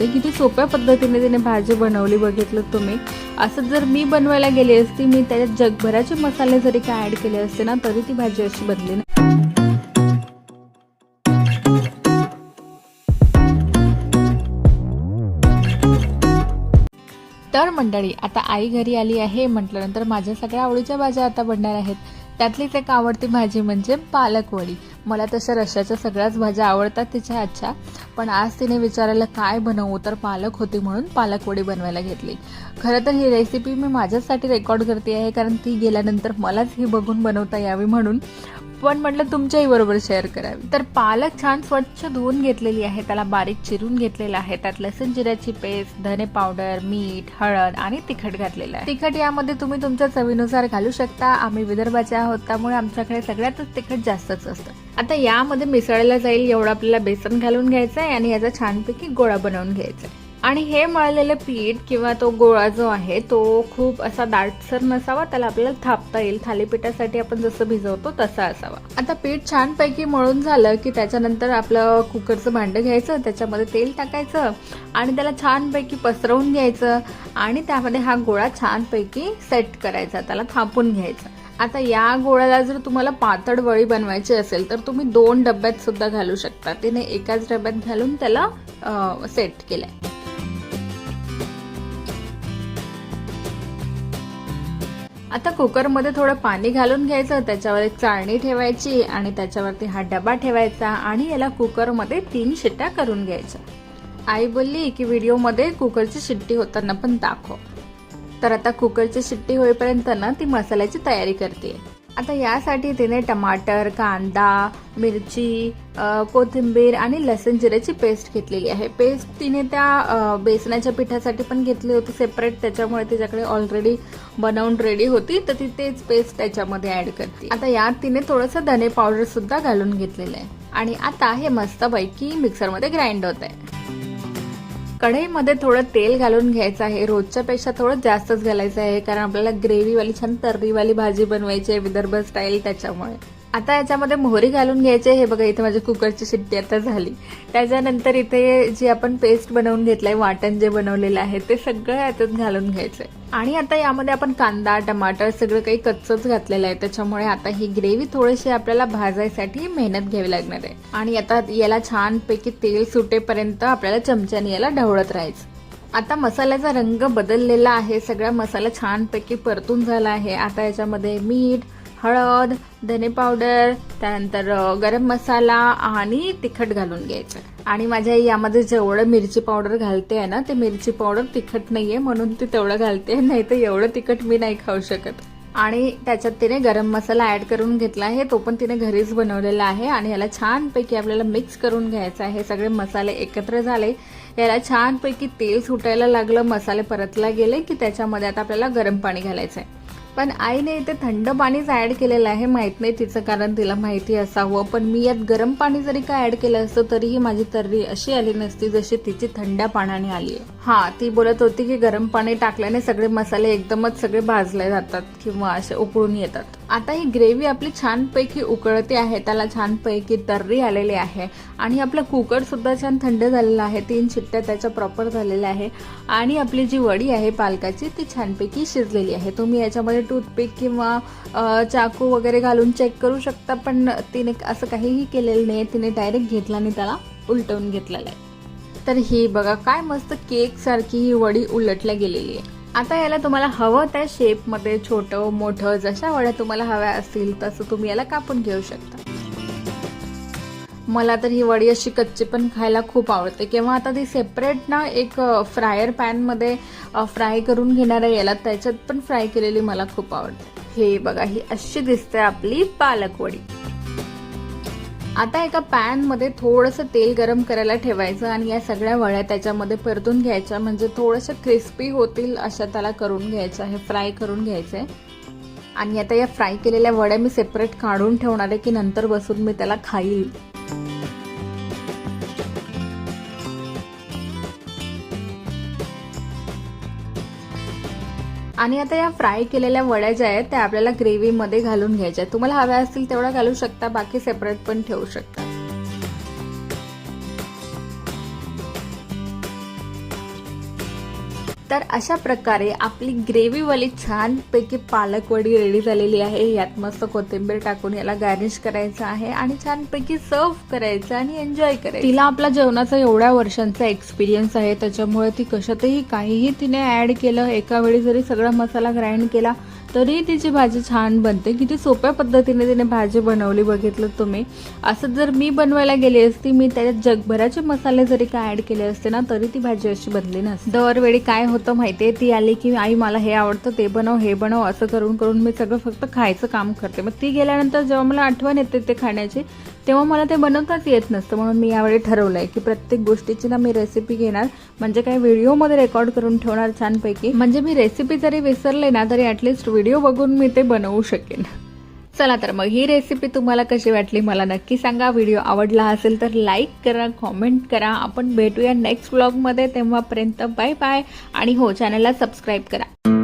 ते किती सोप्या पद्धतीने तिने भाजी बनवली बघितलं तुम्ही. असं जर मी बनवायला गेली असती मी त्याच्यात जगभराचे मसाले जरी काय ऍड केले असते ना तरी ती भाजी अशी बनली ना. तर मंडळी आता आई घरी आली आहे. म्हटल्यानंतर माझ्या सगळ्या आवडीच्या भाज्या आता बनणार आहेत. त्यातलीच एक आवडती भाजी म्हणजे पालक वडी मला तशा रश्याच्या सगळ्याच भाज्या आवडतात तिच्या आजच्या. पण आज तिने विचारायला काय बनवू? तर पालक होती म्हणून पालक वडी बनवायला घेतली. खरं तर ही रेसिपी मी माझ्याचसाठी रेकॉर्ड करते आहे कारण ती गेल्यानंतर मलाच ही बघून बनवता यावी म्हणून. पण म्हटलं तुमच्याही बरोबर शेअर करावी. तर पालक छान स्वच्छ धुवून घेतलेली आहे. त्याला बारीक चिरून घेतलेला आहे. त्यात लसूण जिऱ्याची पेस्ट धने पावडर मीठ हळद आणि तिखट घातलेलं आहे. तिखट यामध्ये तुम्ही तुमच्या चवीनुसार घालू शकता. आम्ही विदर्भाचे आहोत. त्यामुळे आमच्याकडे सगळ्यातच तिखट जास्तच असतं. आता यामध्ये मिसळला जाईल. एवढं आपल्याला बेसन घालून घ्यायचं आहे आणि याचा छानपैकी गोळा बनवून घ्यायचा आहे आणि हे मळलेलं पीठ किंवा तो गोळा जो आहे तो खूप असा दाटसर नसावा त्याला आपल्याला थापता येईल. थालीपीठासाठी आपण जसं भिजवतो तसा असावा. आता पीठ छानपैकी मळून झालं की त्याच्यानंतर आपलं कुकरचं भांडं घ्यायचं त्याच्यामध्ये तेल टाकायचं आणि त्याला छानपैकी पसरवून घ्यायचं आणि त्यामध्ये हा गोळा छानपैकी सेट करायचा त्याला थापून घ्यायचा. आता या गोळ्याला जर तुम्हाला पातळ वळी बनवायची असेल तर तुम्ही दोन डब्यात सुद्धा घालू शकता. तिने एकाच डब्यात घालून त्याला सेट केलाय. आता कुकरमध्ये थोडं पाणी घालून घ्यायचं त्याच्यावर एक चाळणी ठेवायची आणि त्याच्यावरती हा डबा ठेवायचा आणि याला कुकरमध्ये तीन शिट्ट्या करून घ्यायच्या. आई बोलली की व्हिडिओमध्ये कुकरची शिट्टी होताना पण दाखव. तर आता कुकरची शिट्टी होईपर्यंत ना ती मसाल्याची तयारी करते. आता यासाठी तिने टमाटर कांदा मिरची कोथिंबीर आणि लसण जिऱ्याची पेस्ट घेतलेली आहे. पेस्ट तिने त्या बेसनाच्या पिठासाठी पण घेतली होती सेपरेट त्याच्यामुळे तिच्याकडे ऑलरेडी बनवून रेडी होती. तर ती तेच पेस्ट त्याच्यामध्ये ऍड करते. आता यात तिने थोडंसं धने पावडर सुद्धा घालून घेतलेलं आहे. आणि आता हे मस्तपैकी मिक्सरमध्ये ग्राइंड होत आहे कढईमध्ये थोडं तेल घालून घ्यायचं आहे. रोजच्या पेक्षा थोडं जास्तच घालायचं आहे. कारण आपल्याला ग्रेव्हीवाली छान तर्रीवाली भाजी बनवायची आहे विदर्भ स्टाईल त्याच्यामुळे. आता याच्यामध्ये मोहरी घालून घ्यायचे हे बघा इथे माझ्या कुकरची शिट्टी आता झाली. त्याच्यानंतर इथे जी आपण पेस्ट बनवून घेतलंय वाटण जे बनवलेलं आहे ते सगळं यातच घालून घ्यायचंय. आणि आता यामध्ये आपण कांदा टमाटर सगळं काही कच्चच घातलेलं आहे. त्याच्यामुळे आता ही ग्रेव्ही थोडीशी आपल्याला भाजायसाठी मेहनत घ्यावी लागणार आहे. आणि आता याला छानपैकी तेल सुटेपर्यंत आपल्याला चमच्याने याला ढवळत राहायचं. आता मसाल्याचा रंग बदललेला आहे. सगळा मसाला छानपैकी परतून झाला आहे. आता याच्यामध्ये मीठ हळद धने पावडर त्यानंतर गरम मसाला आणि तिखट घालून घ्यायचं. आणि माझ्या आई यामध्ये जेवढं मिरची पावडर घालते आहे ना ते मिरची पावडर तिखट नाहीये म्हणून ती तेवढं घालते नाही तर एवढं तिखट मी नाही खाऊ शकत. आणि त्याच्यात तिने गरम मसाला ऍड करून घेतला आहे तो पण तिने घरीच बनवलेला आहे आणि याला छानपैकी आपल्याला मिक्स करून घ्यायचा आहे. सगळे मसाले एकत्र झाले. याला छानपैकी तेल सुटायला लागलं मसाले परतला गेले की त्याच्यामध्ये आता आपल्याला गरम पाणी घालायचं आहे पण आईने इथे थंड पाणीच ऍड केलेलं आहे माहीत नाही तिचं कारण तिला माहिती असावं. पण मी यात गरम पाणी जरी काय ऍड केलं असतं तरीही माझी तर्री अशी आली नसती जशी तिची थंड पाण्याने आली आहे. हा ती बोलत होती की गरम पाणी टाकल्याने सगळे मसाले एकदमच सगळे भाजले जातात किंवा असे उकळून येतात. आता ही ग्रेव्ही आपली छानपैकी उकळते आहे त्याला छानपैकी तर्री आलेली आहे. आणि आपलं कुकरसुद्धा छान थंड झालेलं आहे तीन शिट्ट्या त्याच्या प्रॉपर झालेल्या आहे. आणि आपली जी वडी आहे पालकाची ती छानपैकी शिजलेली आहे. तुम्ही याच्यामध्ये टूथपिक किंवा चाकू वगैरे घालून चेक करू शकता पण तिने असं काहीही केलेलं नाही तिने डायरेक्ट घेतला आणि त्याला उलटवून घेतलेला आहे. तर ही बघा काय मस्त केकसारखी ही वडी उलटल्या गेलेली आहे. आता याला तुम्हाला हवं त्या शेपमध्ये छोटं मोठं जशा वड्या तुम्हाला हव्या असतील तसं तुम्ही याला कापून घेऊ शकता. मला तर ही वडी अशी कच्ची पण खायला खूप आवडते. किंवा आता ती सेपरेट ना एक फ्रायर पॅनमध्ये फ्राय करून घेणार आहे याला त्याच्यात पण फ्राय केलेली मला खूप आवडते. हे बघा ही अशी दिसते आपली पालक वडी आता एका पॅनमध्ये थोडंसं तेल गरम करायला ठेवायचं आणि या सगळ्या वड्या त्याच्यामध्ये परतून घ्यायच्या. म्हणजे थोडंसं क्रिस्पी होतील अशा त्याला करून घ्यायचं आहे फ्राय करून घ्यायचं आहे आणि आता या फ्राय केलेल्या वड्या मी सेपरेट काढून ठेवणार आहे की नंतर बसून मी त्याला खाईल. आणि आता या फ्राय केलेल्या वड्या ज्या आहेत त्या आपल्याला ग्रेव्हीमध्ये घालून घ्यायच्या आहेत. तुम्हाला हव्या असतील तेवढ्या घालू शकता बाकी सेपरेट पण ठेवू शकता तर अशा प्रकारे आपली ग्रेव्हीवाली छानपैकी पालक वडी रेडी झालेली आहे. यात मस्त कोथिंबीर टाकून याला गार्निश करायचं आहे आणि छानपैकी सर्व करायचं आणि एन्जॉय करायचं. तिला आपल्या जेवणाचा एवढ्या वर्षांचा एक्सपिरियन्स आहे त्याच्यामुळे ती कशातही काहीही तिने ऍड केलं एका वेळी जरी सगळा मसाला ग्राइंड केला तरी तिची भाजी छान बनते. किती सोप्या पद्धतीने तिने भाजी बनवली बघितलं तुम्ही. असं जर मी बनवायला गेली असती मी त्याच्यात जगभराचे मसाले जरी काय ऍड केले असते ना तरी ती भाजी अशी बनली नसते. दरवेळी काय होतं माहिती आहे ती आली की आई मला हे आवडतं ते बनव हे बनव असं करून करून मी सगळं फक्त खायचं काम करते. मग ती गेल्यानंतर जेव्हा मला आठवण येते ते खाण्याची तेव्हा मला ते बनवताच येत नसतं म्हणून मी यावेळी ठरवलंय की प्रत्येक गोष्टीची ना मी रेसिपी घेणार. म्हणजे काय व्हिडिओमध्ये रेकॉर्ड करून ठेवणार छानपैकी. म्हणजे मी रेसिपी जरी विसरले ना तरी ॲटलिस्ट व्हिडिओ बघून मी ते बनवू शकेन. चला तर मग ही रेसिपी तुम्हाला कशी वाटली मला नक्की सांगा. व्हिडिओ आवडला असेल तर लाईक करा कॉमेंट करा. आपण भेटूया नेक्स्ट ब्लॉगमध्ये तेव्हापर्यंत बाय बाय आणि हो चॅनलला सबस्क्राईब करा.